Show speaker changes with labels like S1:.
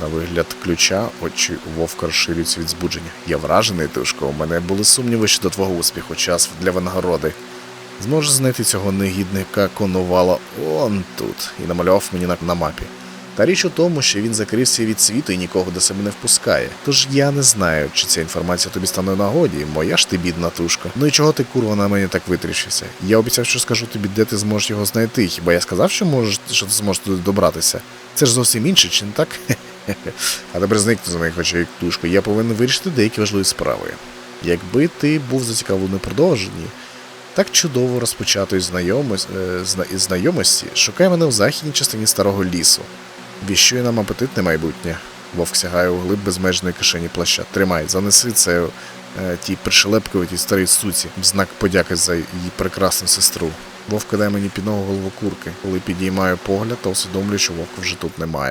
S1: На вигляд ключа очі вовка розширюються від збудження. Я вражений, Тушко. У мене були сумніви щодо твого успіху. Час для винагороди. Зможеш знайти цього негідника конувала он тут і намалював мені на, на мапі. Та річ у тому, що він закрився від світу і нікого до себе не впускає. Тож я не знаю, чи ця інформація тобі стане нагоді, моя ж ти бідна тушка. Ну і чого ти курва на мене так витріщився? Я обіцяв, що скажу тобі, де ти зможеш його знайти. Хіба я сказав, що можеш, що ти зможеш туди добратися? Це ж зовсім інше, чи не так? А тепер зникни з моїх очей, тушко. Я повинен вирішити деякі важливі справи. Якби ти був зацікавлений продовженні, так чудово розпочатої знайомось, е, знайомості шукай мене в західній частині старого лісу. Віщує нам апетитне майбутнє. Вовк сягає у глиб безмежної кишені плаща. Тримай, занеси це е, тій пришелепковитій старій суці в знак подяки за її прекрасну сестру. Вовк кидає мені під ногу голову курки, коли підіймаю погляд та усвідомлюю, що вовка вже тут немає.